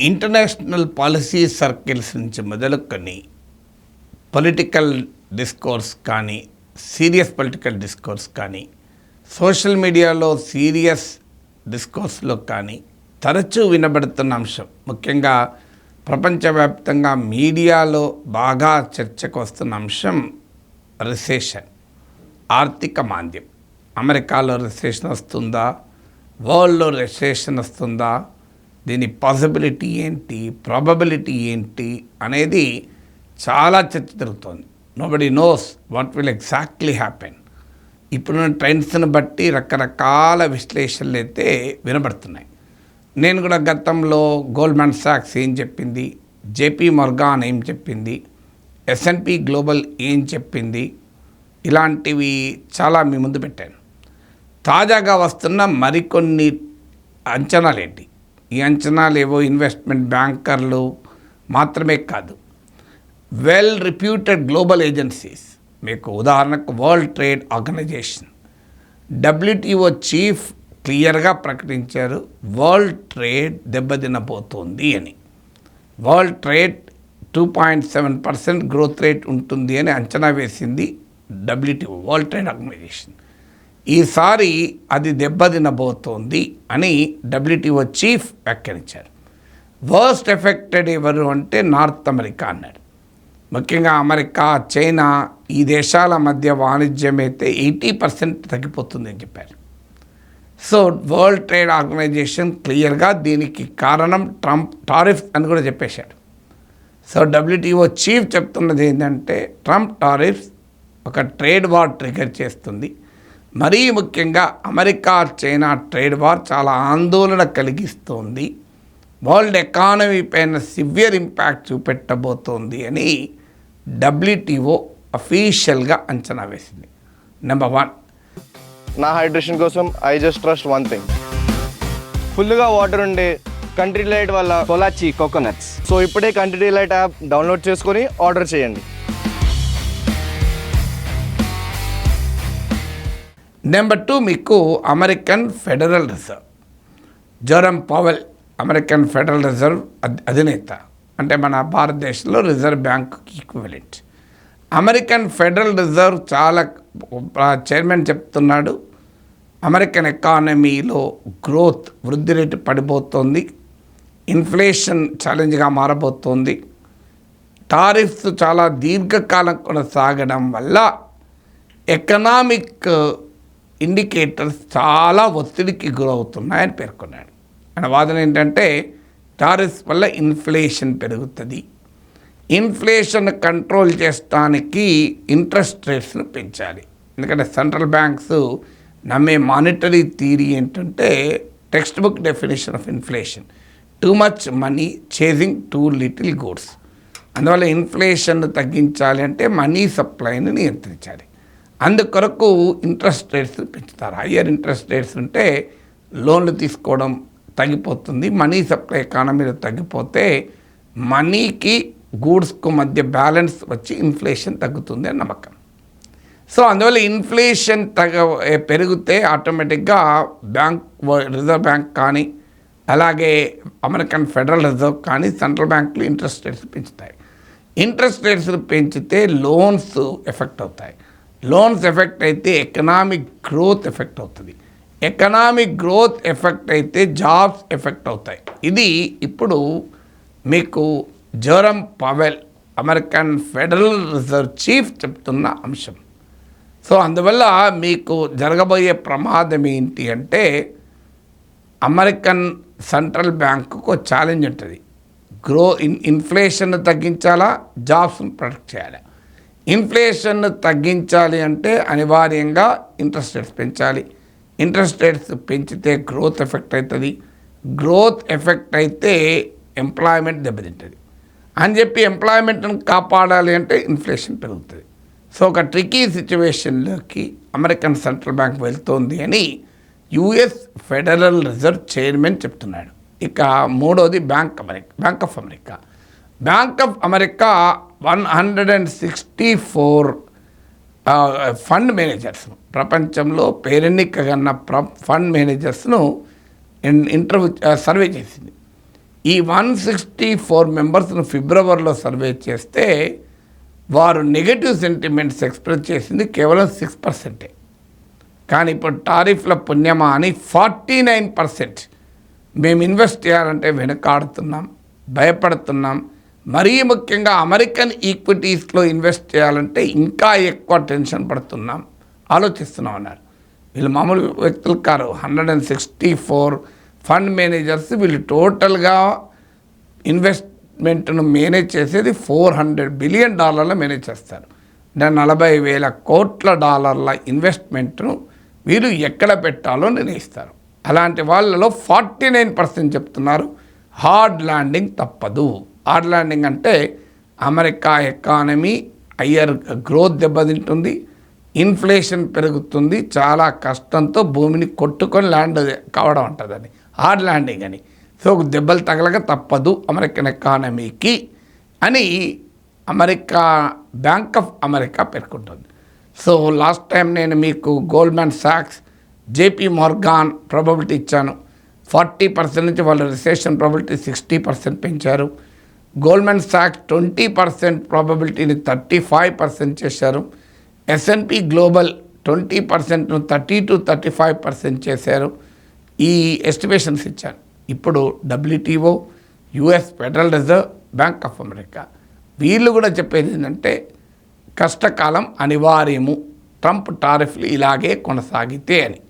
International policy circles నుంచి మొదలుకొని political discourse కానీ సీరియస్ పొలిటికల్ డిస్కోర్స్ కానీ సోషల్ మీడియాలో సీరియస్ డిస్కోర్స్లో కానీ తరచూ వినబడుతున్న అంశం. ముఖ్యంగా ప్రపంచవ్యాప్తంగా మీడియాలో బాగా చర్చకు వస్తున్న అంశం రిసెషన్ ఆర్థిక మాంద్యం. అమెరికాలో రిసెషన్ వస్తుందా? వరల్డ్లో రిసెషన్ వస్తుందా? దీని పాసిబిలిటీ ఏంటి ప్రాబబిలిటీ ఏంటి అనేది చాలా చర్చ జరుగుతోంది. Nobody knows what will exactly happen ఇప్పుడున్న ట్రెండ్స్ని బట్టి రకరకాల విశ్లేషణలు అయితే వినబడుతున్నాయి. నేను కూడా గతంలో గోల్డ్మెన్ సాక్స్ ఏం చెప్పింది జేపీ మొర్గాన్ ఏం చెప్పింది ఎస్ఎన్పి గ్లోబల్ ఏం చెప్పింది ఇలాంటివి చాలా మీ ముందు పెట్టాను. తాజాగా వస్తున్న మరికొన్ని అంచనాలు ఏంటి ఈ అంచనాలు ఏవో ఇన్వెస్ట్మెంట్ బ్యాంకర్లు మాత్రమే కాదు. వెల్ రిప్యూటెడ్ గ్లోబల్ ఏజెన్సీస్ మీకు ఉదాహరణకు world trade organisation WTO chief క్లియర్గా ప్రకటించారు వరల్డ్ ట్రేడ్ దెబ్బతినబోతోంది అని. World trade two point seven percent growth rate ఉంటుంది అని అంచనా వేసింది డబ్ల్యూటీఓ వరల్డ్ ట్రేడ్ ఆర్గనైజేషన్ ఈసారి అది దెబ్బతినబోతోంది అని డబ్ల్యూటీఓ చీఫ్ వ్యాఖ్యానించారు. వర్స్ట్ ఎఫెక్టెడ్ ఎవరు అంటే నార్త్ అమెరికా అన్నాడు. ముఖ్యంగా అమెరికా చైనా ఈ దేశాల మధ్య వాణిజ్యం అయితే ఎయిటీ పర్సెంట్ తగ్గిపోతుంది అని చెప్పారు. సో వరల్డ్ ట్రేడ్ ఆర్గనైజేషన్ క్లియర్గా దీనికి కారణం ట్రంప్ టారిఫ్ అని కూడా చెప్పేశాడు సో డబ్ల్యూటీఓ చీఫ్ చెప్తున్నది ఏంటంటే ట్రంప్ టారిఫ్స్ ఒక ట్రేడ్ వార్ ట్రిగర్ చేస్తుంది. మరీ ముఖ్యంగా అమెరికా చైనా ట్రేడ్ వార్ చాలా ఆందోళన కలిగిస్తోంది. వరల్డ్ ఎకానమీ పైన సివియర్ ఇంపాక్ట్ చూపెట్టబోతోంది అని డబ్ల్యూటీఓ అఫీషియల్గా అంచనా వేసింది. Number one. నా హైడ్రేషన్ కోసం I just trust one thing. ఫుల్గా వాటర్ ఉండే కంట్రీ లైట్ వల్ల కొలాచి కోకోనట్స్. సో ఇప్పుడే కంట్రీ లైట్ యాప్ డౌన్లోడ్ చేసుకొని ఆర్డర్ చేయండి. నెంబర్ టూ మీకు American federal reserve Jerome Powell American federal reserve అధినేత. అంటే మన భారతదేశంలో reserve bank equivalent American federal reserve చాలా చైర్మన్ చెప్తున్నాడు. అమెరికన్ ఎకానమీలో గ్రోత్ వృద్ధి రేటు పడిపోతుంది. ఇన్ఫ్లేషన్ ఛాలెంజ్గా మారబోతోంది. టారిఫ్స్ చాలా దీర్ఘకాలం కొనసాగడం వల్ల ఎకనామిక్ ఇండికేటర్స్ చాలా ఒత్తిడికి గురవుతున్నాయని పేర్కొన్నాడు. ఆయన వాదన ఏంటంటే టారిస్ వల్ల ఇన్ఫ్లేషన్ పెరుగుతుంది. ఇన్ఫ్లేషన్ కంట్రోల్ చేస్తానికి ఇంట్రెస్ట్ రేట్స్ను పెంచాలి. ఎందుకంటే సెంట్రల్ బ్యాంక్స్ నమ్మే మానిటరీ థీరీ ఏంటంటే text book definition of inflation too much money chasing too little goods అందువల్ల ఇన్ఫ్లేషన్ తగ్గించాలి అంటే మనీ సప్లైని నియంత్రించాలి. అందుకొరకు ఇంట్రెస్ట్ రేట్స్ పెంచుతారు. హయ్యర్ ఇంట్రెస్ట్ రేట్స్ ఉంటే లోన్లు తీసుకోవడం తగ్గిపోతుంది. మనీ సప్లై ఎకానమీలో తగ్గిపోతే మనీకి గూడ్స్కు మధ్య బ్యాలెన్స్ వచ్చి ఇన్ఫ్లేషన్ తగ్గుతుంది అని నమ్మకం. సో అందువల్ల ఇన్ఫ్లేషన్ తగ పెరిగితే ఆటోమేటిక్గా బ్యాంక్ రిజర్వ్ బ్యాంక్ కానీ అలాగే అమెరికన్ ఫెడరల్ రిజర్వ్ కానీ సెంట్రల్ బ్యాంకులు ఇంట్రెస్ట్ రేట్స్ పెంచుతాయి. ఇంట్రెస్ట్ రేట్స్ పెంచితే లోన్స్ ఎఫెక్ట్ అవుతాయి. లోన్స్ ఎఫెక్ట్ అయితే ఎకనామిక్ గ్రోత్ ఎఫెక్ట్ అవుతుంది. ఎకనామిక్ గ్రోత్ ఎఫెక్ట్ అయితే జాబ్స్ ఎఫెక్ట్ అవుతాయి. ఇది ఇప్పుడు మీకు Jerome Powell American federal reserve chief చెప్తున్న అంశం. సో అందువల్ల మీకు జరగబోయే ప్రమాదం ఏంటి అంటే అమెరికన్ సెంట్రల్ బ్యాంకుకు ఛాలెంజ్ ఉంటుంది. గ్రో ఇన్ ఇన్ఫ్లేషన్ తగ్గించాలా జాబ్స్ని ప్రొటెక్ట్ చేయాలా? ఇన్ఫ్లేషన్ తగ్గించాలి అంటే అనివార్యంగా ఇంట్రెస్ట్ రేట్స్ పెంచాలి. ఇంట్రెస్ట్ రేట్స్ పెంచితే గ్రోత్ ఎఫెక్ట్ అవుతుంది గ్రోత్ ఎఫెక్ట్ అయితే ఎంప్లాయ్మెంట్ దెబ్బతింటుంది. అని చెప్పి ఎంప్లాయ్మెంట్ను కాపాడాలి అంటే ఇన్ఫ్లేషన్ పెరుగుతుంది. సో ఒక ట్రికీ సిచ్యువేషన్లోకి అమెరికన్ సెంట్రల్ బ్యాంక్ వెళ్తోంది అని యుఎస్ ఫెడరల్ రిజర్వ్ చైర్మన్ చెప్తున్నాడు. ఇక మూడోది bank America bank of America. Bank of America one hundred and sixty four fund మేనేజర్స్ను ప్రపంచంలో పేరెన్నికగన్న ప్ర ఫండ్ మేనేజర్స్ను ఇంటర్వ్యూ సర్వే చేసింది. ఈ వన్ సిక్స్టీ ఫోర్ మెంబర్స్ను ఫిబ్రవరిలో సర్వే చేస్తే వారు నెగటివ్ సెంటిమెంట్స్ ఎక్స్ప్రెస్ చేసింది కేవలం సిక్స్ పర్సెంటే. కానీ ఇప్పుడు టారిఫ్ల పుణ్యమా అని ఫార్టీ నైన్ పర్సెంట్. మేము ఇన్వెస్ట్ చేయాలంటే వెనకాడుతున్నాం భయపడుతున్నాం మరీ ముఖ్యంగా అమెరికన్ ఈక్విటీస్లో ఇన్వెస్ట్ చేయాలంటే ఇంకా ఎక్కువ టెన్షన్ పడుతున్నాం. ఆలోచిస్తున్నాం అన్నారు. వీళ్ళు మామూలు వ్యక్తులు car. Hundred and sixty four fund managers వీళ్ళు టోటల్గా ఇన్వెస్ట్మెంట్ను మేనేజ్ చేసేది ఫోర్ హండ్రెడ్ బిలియన్ డాలర్ల మేనేజ్ చేస్తారు. అంటే నలభై వేల కోట్ల డాలర్ల ఇన్వెస్ట్మెంట్ను వీరు ఎక్కడ పెట్టాలో నిర్ణయిస్తారు. అలాంటి వాళ్ళలో ఫార్టీ నైన్ పర్సెంట్ చెప్తున్నారు. హార్డ్ ల్యాండింగ్ తప్పదు. హార్డ్ ల్యాండింగ్ అంటే అమెరికా ఎకానమీ అయ్యర్ గ్రోత్ దెబ్బతింటుంది ఇన్ఫ్లేషన్ పెరుగుతుంది చాలా కష్టంతో భూమిని కొట్టుకొని ల్యాండ్ కావడం ఉంటుందని హార్డ్ ల్యాండింగ్ అని. సో దెబ్బలు తగలక తప్పదు అమెరికన్ ఎకానమీకి అని అమెరికా బ్యాంక్ ఆఫ్ అమెరికా పేర్కొంటుంది. సో లాస్ట్ టైం నేను మీకు గోల్డ్మెన్ సాక్స్ జేపీ మార్గాన్ ప్రాబబిలిటీ ఇచ్చాను. ఫార్టీ పర్సెంట్ నుంచి వాళ్ళ రిసెషన్ ప్రాబిలిటీ సిక్స్టీ పర్సెంట్ పెంచారు. గోల్డ్మెన్ సాక్స్ ట్వంటీ పర్సెంట్ ప్రాబబిలిటీని థర్టీ ఫైవ్ పర్సెంట్ చేశారు. S and P global twenty పర్సెంట్ను thirty to thirty five percent చేశారు. ఈ ఎస్టిమేషన్స్ ఇచ్చాను ఇప్పుడు WTO US federal reserve bank of America వీళ్ళు కూడా చెప్పేది ఏంటంటే కష్టకాలం అనివార్యము. ట్రంప్ టారిఫ్లు ఇలాగే కొనసాగితే అని.